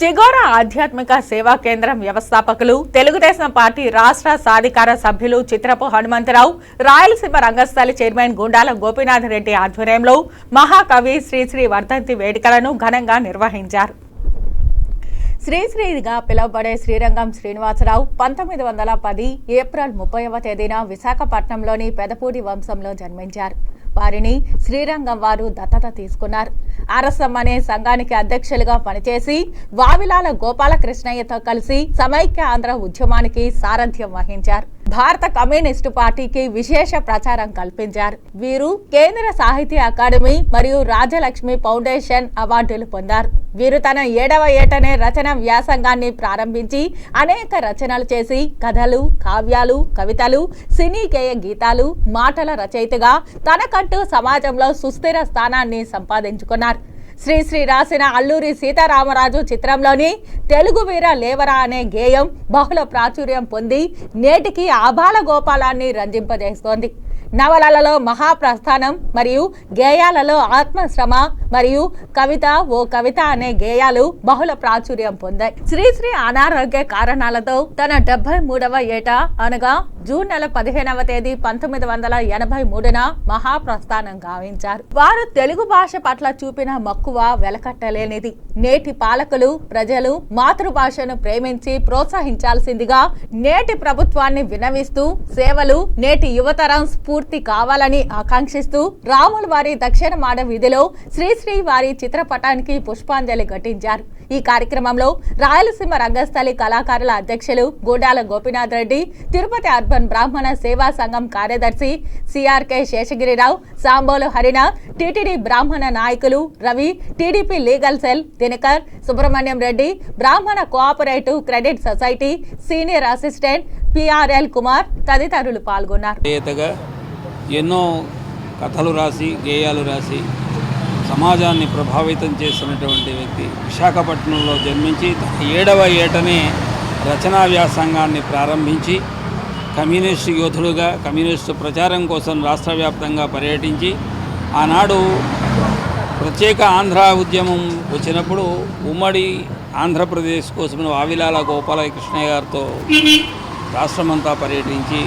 చిగోర ఆధ్యాత్మిక సేవా కేంద్రం వ్యవస్థాపకులు తెలుగుదేశం పార్టీ రాష్ట్ర సాధికార సభ్యులు చిత్రపు హనుమంతరావు రాయలసీమ రంగస్థలి చైర్మన్ గుండాల గోపీనాథ్ రెడ్డి ఆధ్వర్యంలో మహాకవి శ్రీశ్రీ వర్ధంతి వేడుకలను ఘనంగా నిర్వహించారు. శ్రీశ్రీగా పిలువబడే శ్రీరంగం శ్రీనివాసరావు పంతొమ్మిది వందల పది ఏప్రిల్ ముప్పైవ తేదీన విశాఖపట్నంలోని పెదపూడి వంశంలో జన్మించారు. వారిని శ్రీరంగం వారు దత్తత తీసుకున్నారు. అరసం అనే సంఘానికి అధ్యక్షులుగా పనిచేసి వావిలాల గోపాలకృష్ణయ్యతో కలిసి సమైక్య ఆంధ్ర ఉద్యమానికి సారథ్యం వహించారు. భారత కమ్యూనిస్టు పార్టీకి విశేష ప్రచారం కల్పించారు. వీరు కేంద్ర సాహిత్య అకాడమీ మరియు రాజలక్ష్మి ఫౌండేషన్ అవార్డులు పొందారు. వీరు తన ఏడవ ఏటనే రచన వ్యాసంగాన్ని ప్రారంభించి అనేక రచనలు చేసి కథలు కావ్యాలు కవితలు సినీ గేయ గీతాలు మాటల రచయితగా తనకంటూ సమాజంలో సుస్థిర స్థానాన్ని సంపాదించుకున్నారు. శ్రీశ్రీ రాసిన అల్లూరి సీతారామరాజు చిత్రంలోని తెలుగు వీర లేవరా అనే గేయం బహుళ ప్రాచుర్యం పొంది నేటికి ఆబాల గోపాలాన్ని రంజింపజేస్తోంది. నవలలలో మహాప్రస్థానం మరియు గేయాలలో ఆత్మశ్రమ మరియు కవిత ఓ కవిత అనే గేయాలు బహుళ ప్రాచుర్యం పొందాయి. శ్రీశ్రీ అనారోగ్య కారణాలతో తన డెబ్బై మూడవ ఏట అనగా జూన్ నెల పదిహేనవ తేదీ పంతొమ్మిది వందల ఎనభై మూడున మహాప్రస్థానం గావించారు. వారు తెలుగు భాష పట్ల చూపిన మక్కువ వెలకట్టలేనిది. నేటి పాలకులు ప్రజలు మాతృభాషను ప్రేమించి ప్రోత్సహించాల్సిందిగా నేటి ప్రభుత్వాన్ని వినవిస్తూ సేవలు నేటి యువతరం స్ఫూర్తి కావాలని ఆకాంక్షిస్తూ రాముల వారి దక్షిణ మాడ వీధిలో శ్రీశ్రీ వారి చిత్రపటానికి పుష్పాంజలి ఘటించారు. ఈ కార్యక్రమంలో రాయలసీమ రంగస్థలి కళాకారుల అధ్యక్షులు గూడాల గోపీనాథ్ రెడ్డి తిరుపతి అర్బన్ బ్రాహ్మణ సేవా సంఘం కార్యదర్శి సిఆర్కే శేషగిరిరావు సాంబోలు హరిణ టీటీడీ బ్రాహ్మణ నాయకులు Ravi TDP legal cell Dinakar Subrahmanyam Reddy బ్రాహ్మణ cooperative credit society senior assistant P R L Kumar తదితరులు పాల్గొన్నారు. ఎన్నో కథలు రాసి గేయాలు రాసి సమాజాన్ని ప్రభావితం చేసినటువంటి వ్యక్తి. విశాఖపట్నంలో జన్మించి తన ఏడవ ఏటనే రచనా వ్యాసంగాన్ని ప్రారంభించి కమ్యూనిస్టు యోధుడుగా కమ్యూనిస్టు ప్రచారం కోసం రాష్ట్ర వ్యాప్తంగా పర్యటించి ఆనాడు ప్రత్యేక ఆంధ్ర ఉద్యమం వచ్చినప్పుడు ఉమ్మడి ఆంధ్రప్రదేశ్ కోసం వావిలాల గోపాలకృష్ణయ్య గారితో రాష్ట్రమంతా పర్యటించి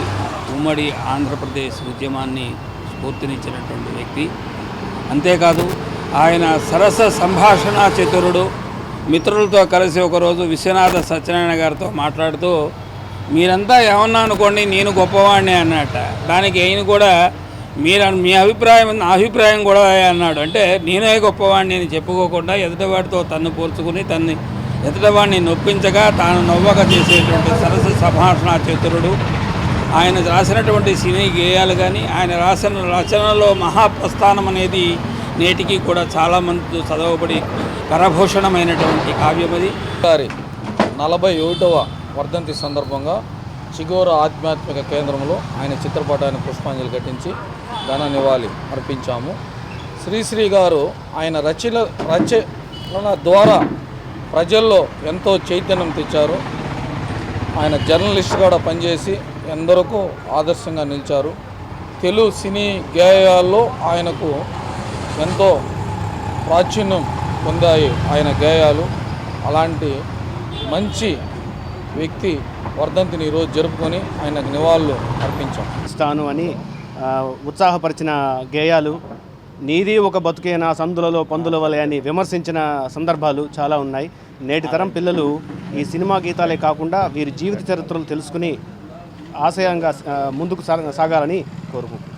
ఉమ్మడి ఆంధ్రప్రదేశ్ ఉద్యమాన్ని స్ఫూర్తినిచ్చినటువంటి వ్యక్తి. అంతేకాదు ఆయన సరస సంభాషణ చతురుడు. మిత్రులతో కలిసి ఒకరోజు విశ్వనాథ సత్యనారాయణ గారితో మాట్లాడుతూ మీరంతా ఏమన్నా అనుకోండి నేను గొప్పవాడిని అన్నట్ట దానికి ఆయన కూడా మీరు మీ అభిప్రాయం నా అభిప్రాయం కూడా అన్నాడు. అంటే నేనే గొప్పవాడిని అని చెప్పుకోకుండా ఎదుటివాడితో తన్ను పోల్చుకుని తన్ని ఎదుటివాడిని నొప్పించగా తాను నవ్వక చేసేటువంటి సరస సంభాషణ చతురుడు. ఆయన రాసినటువంటి సినీ గేయాలు కానీ ఆయన రాసిన రచనలో మహాప్రస్థానం అనేది నేటికి కూడా చాలామంది చదవబడి కరభూషణమైనటువంటి కావ్యం అది. గారి నలభై ఒకటవ వర్ధంతి సందర్భంగా చిగోర ఆధ్యాత్మిక కేంద్రంలో ఆయన చిత్రపటానికి పుష్పాంజలి ఘటించి ఘన నివాళి అర్పించాము. శ్రీశ్రీ గారు ఆయన రచన రచన ద్వారా ప్రజల్లో ఎంతో చైతన్యం తెచ్చారు. ఆయన జర్నలిస్ట్ కూడా పనిచేసి ఎందరికో ఆదర్శంగా నిలిచారు. తెలుగు సినీ గేయాల్లో ఆయనకు ఎంతో ప్రాచుర్యం పొందాయి ఆయన గేయాలు. అలాంటి మంచి వ్యక్తి వర్ధంతిని ఈరోజు జరుపుకొని ఆయనకు నివాళులు అర్పించాం. స్థాను అని ఉత్సాహపరిచిన గేయాలు నీది ఒక బతుకేనా సందులలో పందుల వలె అని విమర్శించిన సందర్భాలు చాలా ఉన్నాయి. నేటి తరం పిల్లలు ఈ సినిమా గీతాలే కాకుండా వీరి జీవిత చరిత్రలు తెలుసుకుని ఆశయంగా ముందుకు సా- సాగాలని కోరుకుంటున్నాను.